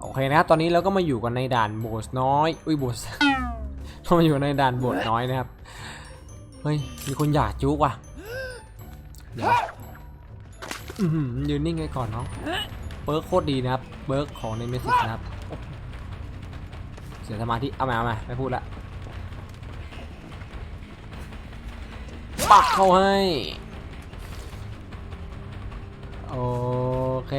โอเคนะครับตอนนี้เราก็มาอยู่กันในด่านโบสน้อย อุ้ยโบสเรามาอยู่ในด่านโบสน้อยนะครับ เฮ้ย มีคนอยากจุกว่ะเดี๋ยวอื้อหือยืนนิ่งไว้ก่อนเนาะเบิร์กโคตรดีนะครับ เบิร์กของในเมสซิสนะครับ เสียสมาธิ เอาม่เอาม่ไม่พูดละ ปักเข้าให้ โอเค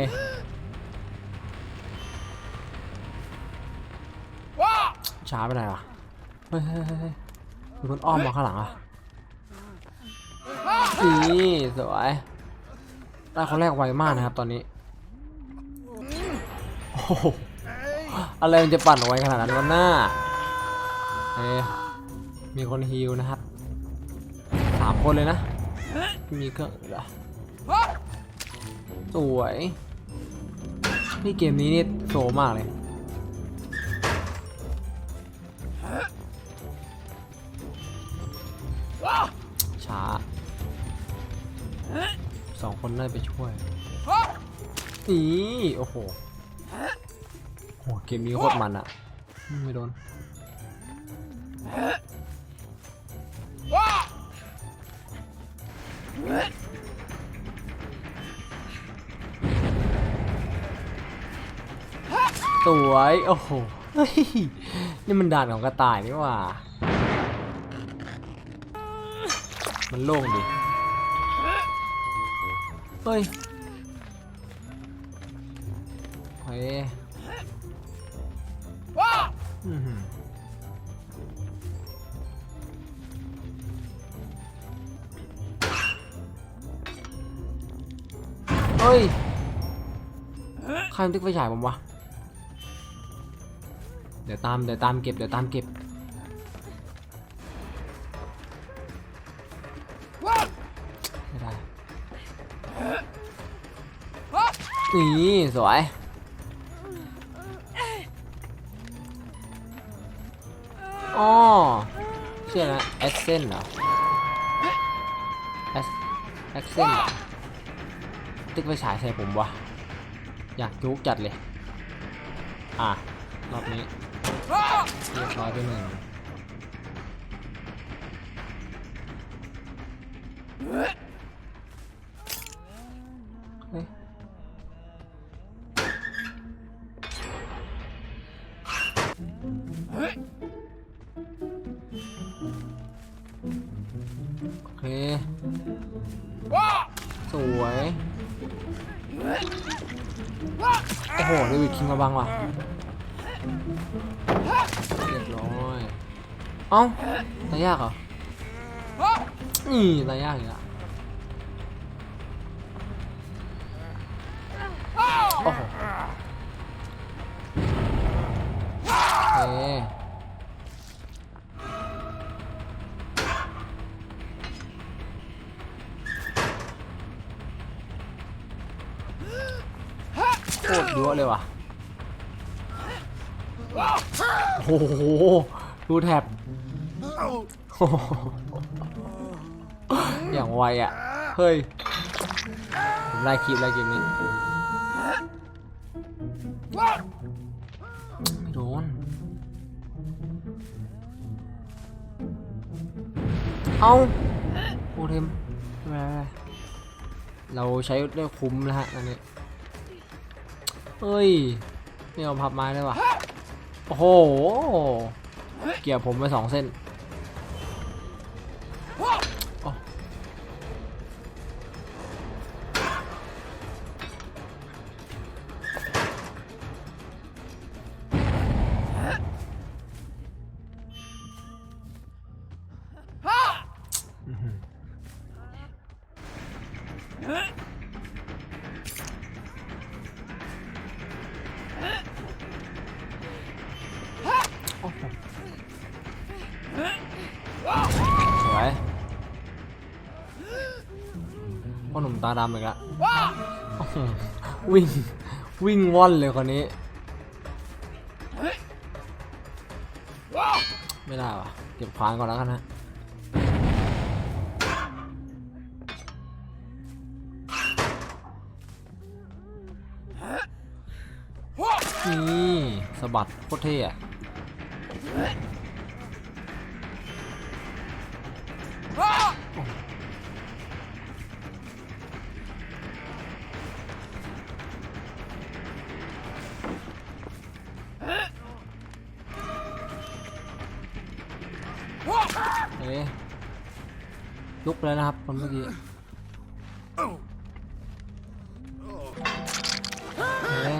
ช้าไปไหน่อยวะเฮ้ยเฮ้ยเฮ้ยมีคนอ้อมมาข้างหลังอะนี่สวยได้คนแรกไวมากนะครับตอนนี้โอ้โหอะไรมันจะปั่นไวขนาดนั้นวะหน้าเฮ้ยมีคนฮิวนะครับสามคนเลยนะ มีเครื่องเหรอสวยนี่เกมนี้นี่โซมากเลย ช้าสองคนน่าไปช่วยนี่โอ้โหโหเกมนี้โคตรมันอะไม่โดนสวย โอ้โห นี่มันด่านของกระต่ายนี่ว่า มันโล่งดิ เฮ้ยเฮ้ยอื้อหือเฮ้ย ใครมันติ๊กไฟฉายผมวะ เดี๋ยวตาม เดี๋ยวตามเก็บ เดี๋ยวตามเก็บ นี่สวย อ๋อเชื่อนะแอคเซนเหรอแอคแอคเซนเหรอติ๊กไปฉายใส่ผมวะ อยากจุกจัดเลย อะ รอบนี้เรียบร้อยไปหนึ่งเฮ้ย โอเค สวย โอ้โหเดวิดคิงมาบังว่ะเรียบร้อย เอ้าตายยากเหรอ นี่ตายยากอีกแล้วโอ้โห เคโคตรเยอะเลยว่ะ โอ้โห ดูแทบโอ้โหอย่างไวอะ เฮ้ย ผมไล่คลิปไล่เกมนี้ไม่โดน เอาโอเทมไม่เป็นไรไม่เรเราใช้ได้คุ้มแล้วฮะอันนี้เฮ้ยไม่เอาพับไม้เลยว่ะ โอ้โห เกี่ยวผมไปสองเส้น สวยพ่อหนุ่มตาดำอีกแล้ววิ่ง วิ่งว่อนเลยคนนี้ ไม่ได้ว่ะ เก็บขวานก่อนแล้วกันนะนนี่สะบัดโคตรเท่อะ เอ๊ะลุกไปแล้วนะครับคนเมื่อกี้เอ๊ะ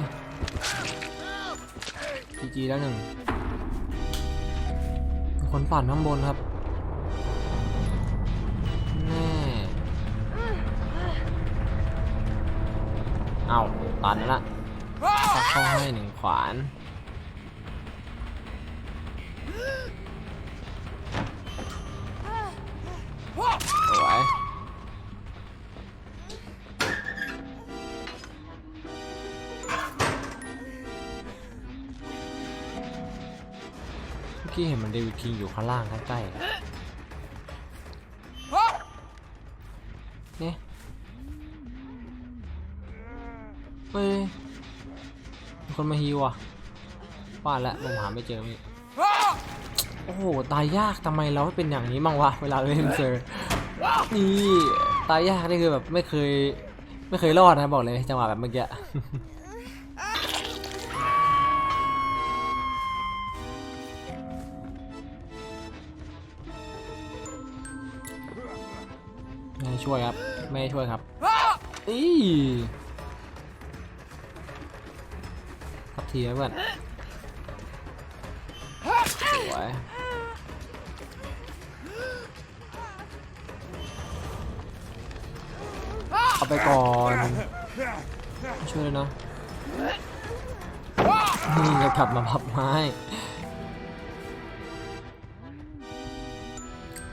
จีจีแล้วหนึ่ง คนปั่นข้างบนครับแน่เอาตันแล้วละซักเข้าให้หนึ่งขวาน กี้เห็นมันเดวิดคิงอยู่ข้างล่างใกล้เนี่ยเฮ้ยมีคนมาฮิวอะป้าแล้วผมหาไม่เจอพี่โอ้โห ตายยากทำไมเราไม่เป็นอย่างนี้มั่งวะ เวลาเล่นเจอร์นี่ตายยากนี่คือแบบไม่เคย ไม่เคยรอดนะบอกเลยจังหวะแบบเมื่อกี้ ไม่ช่วยครับ ไม่ช่วยครับอีทับทีนะเพื่อนสวยเอาไปก่อนช่วยเลยนะนี่จะกลับมาพับไม้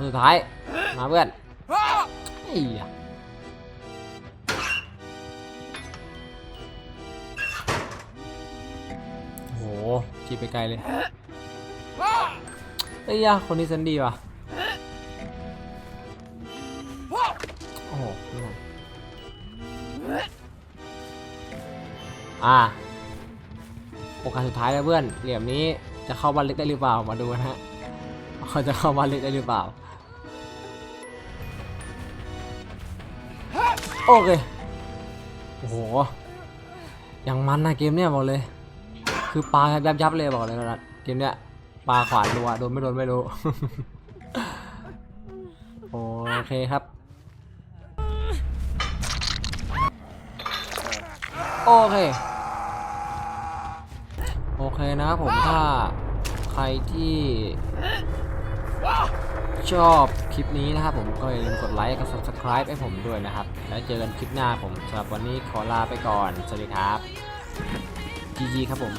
สุดท้าย มาเพื่อน ไอ้ยะโหจีบไปไกลเลยไอ้ยยะคนนี้เซนดีว่ะโอ้โหอ่าโอกาสสุดท้ายแล้วเพื่อนเหลี่ยมนี้จะเข้าบ้านเล็กได้หรือเปล่ามาดูนะฮะเขาจะเข้าบ้านเล็กได้หรือเปล่า โอเค โอ้โหย่างมันนะเกมเนี้ยบอกเลย คือปลายับยับเลยบอกเลยนะเกมเนี้ยปลาขวานรัวโดนไม่โดนไม่รู้ โอเคครับ โอเค โอเคนะครับผมถ้าใครที่ ชอบคลิปนี้นะครับผมก็อย่าลืมกดไลค์กับ subscribe ให้ผมด้วยนะครับ แล้วเจอกันคลิปหน้าผมสำหรับวันนี้ขอลาไปก่อน สวัสดีครับ GG ครับผม